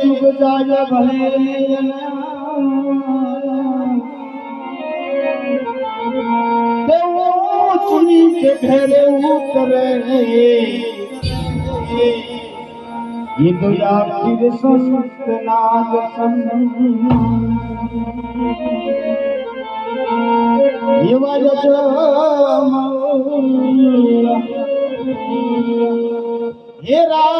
જુગ જાય ભલે તેવું ચુની કે ઘેરે ઉતરે ये तो आखिर संत नाग संग ये હે રાજા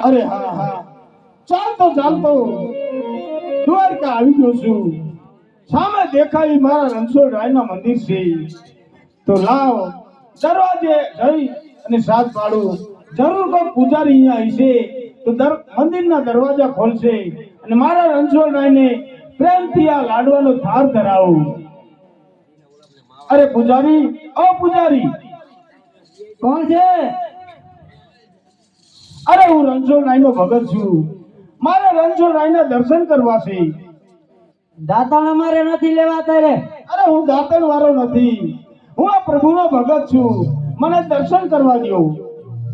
અરે હા હા. ચાલતો ચાલતો. દ્વારકા આવી ગયો છું. સામે દેખાય મારા રણછોડ રાયના મંદિર છે. તો લાવ દરવાજે જઈ અને સાથ પાડું. જરૂર કોઈ પૂજારી અહીંયા હશે તો દર મંદિરના દરવાજા ખોલશે અને મારા રણછોડ રાયને પ્રેમથી આ લાડવાનો થાર ધરાવું. અરે પૂજારી ઓ પૂજારી! કોણ છે? અરે હું રણછોડ રાયનો ભગત છું. મારે રણછોડ રાયના દર્શન કરવા છે. દાતાણ અમારે નથી લેવા તારે અરે હું દાતણ વાળો નથી. હું આ પ્રભુનો ભગત છું. મને દર્શન કરવા દો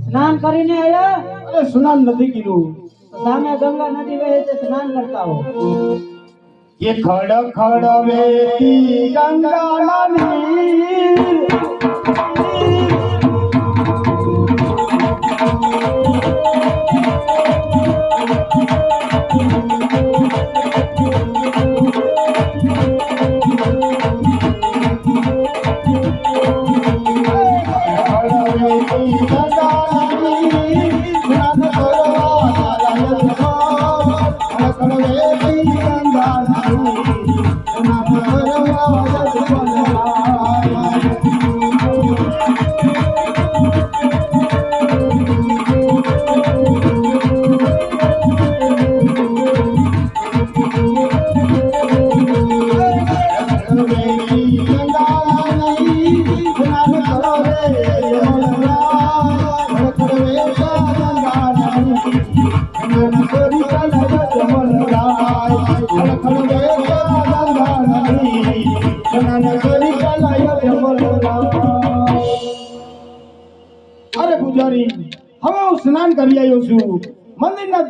સ્નાન કરીને આવ્યા અરે સ્નાન નથી કીધું. સામે ગંગા નદી વહે છે સ્નાન કરતા હો. કે ખડ ખડ વેતી ગંગાના નીર.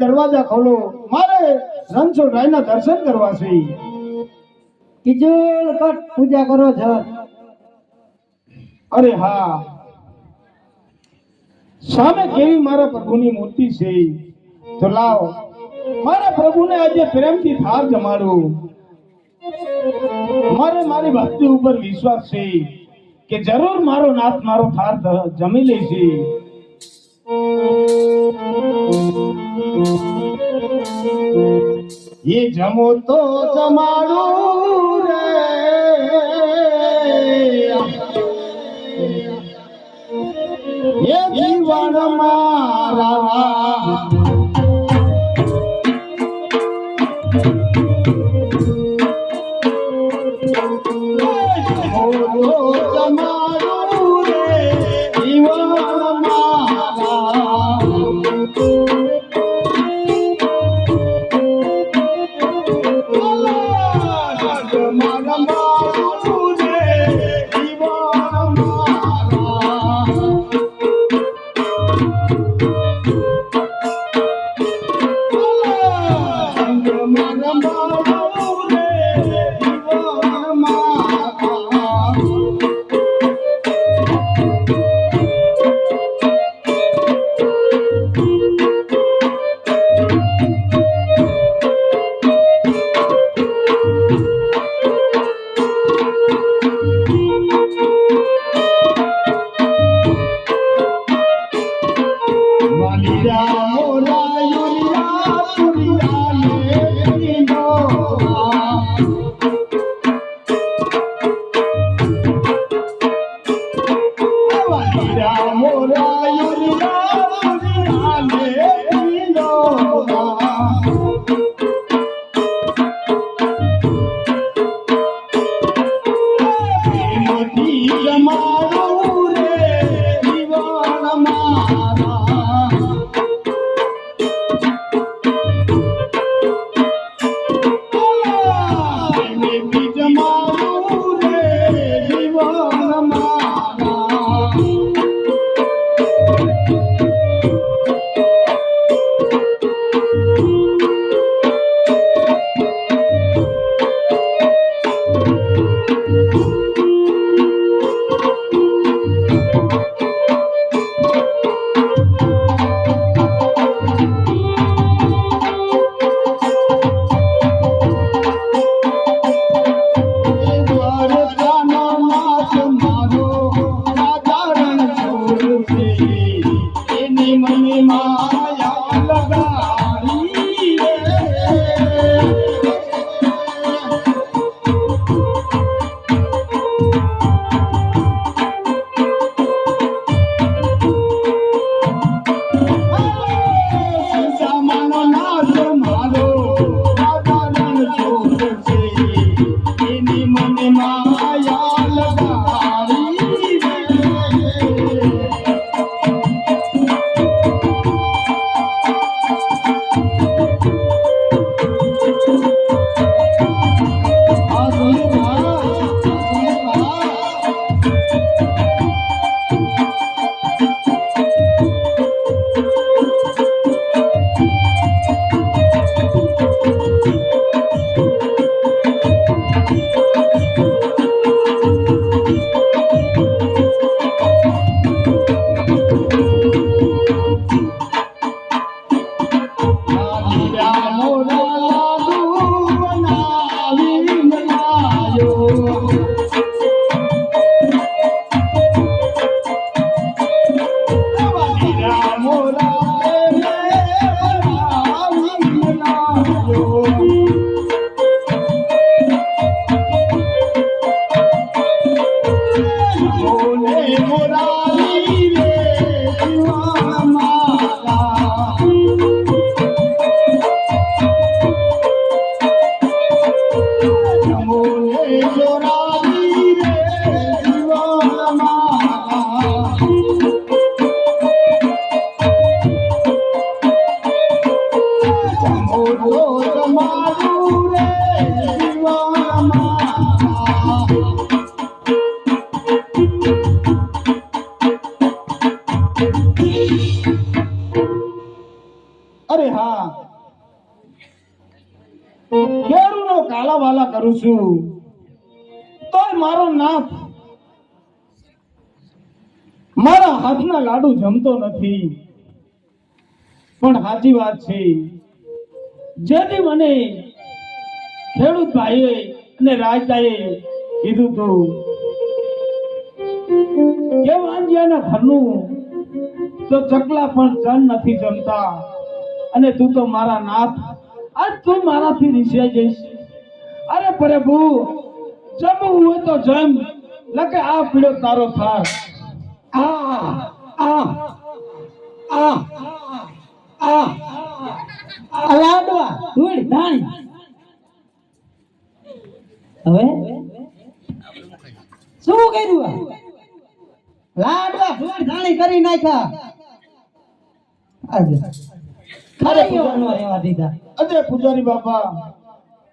દરવાજા ખોલો. મારે રણછોડ રાયના દર્શન કરવા છે. કિજોળ કટ પૂજા કરો છો. અરે હા. સામે કેવી મારા પ્રભુની મૂર્તિ છે? તો લાવ. મારા પ્રભુને આજે પ્રેમથી થાર જમાડું મારે મારી ભક્તિ ઉપર વિશ્વાસ છે કે જરૂર મારો નાથ મારો થાર જમી લેશે. એ જમો તો જમાડું રે. એ જીવન મારા. તમારું કેરુનો વાલા કરું છું. તોય મારો નાથ મારા હાથના લાડુ જમતો નથી. પણ સાચી વાત છે, જેથી મને ખેડૂત ભાઈએ અને રાજદાએ કીધું તું કે વાંજિયાના ઘરનું તો ચકલા પણ જન નથી જમતા. અને તું તો મારા નાથ, આજ તું મારાથી રીસાઈ જઈશ. અરે પ્રભુ જમવું હોય તો જમ લકે આ પીડો તારો થાર. આ આ આ આ આ લાડવા ધૂળ ધાણી. હવે? શું કર્યું? લાડવા ધૂળ ધાણી કરી નાખ્યા. અરે પૂજારી બાપા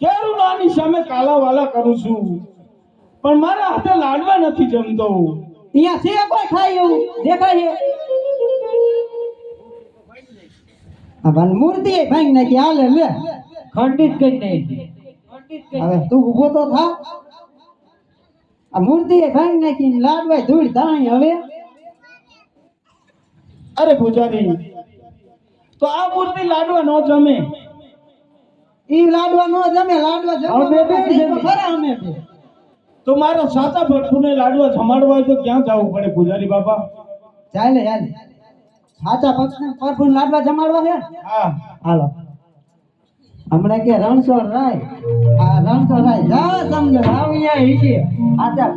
કેરું નાની સામે કાલા વાલા કરું છું. પણ મારા હાથે લાડવા નથી જમતો. ત્યાં છે કોઈ ખાય એવું? દેખાય છે? આ ભાન મૂર્તિ એ ભાંગી નાખી. હાલે લે. ખંડિત કરી નાખી હવે તું ઊભો તો થા. આ મૂર્તિ એ ભાંગી નાખી લાડવા લાડવાય ધૂળ ધાણી હવે. અરે પૂજારી તો આ મૂર્તિ લાડવા ન જમે. ઈ લાડવા નો જમે લાડવા જમે. ખરા અમે તો મારા સાચા ભટ્ટુને લાડવા જમાડવા હોય તો ક્યાં જવું પડે પૂજારી બાપા? ચાલે ચાલે. સાચા પક્ષને પરફુન લાડવા જમાડવા છે હા. હાલો. હમણાં કે રણછોડ રાય. આ રણછોડ રાય જા સમજ આવ્યા હી આચા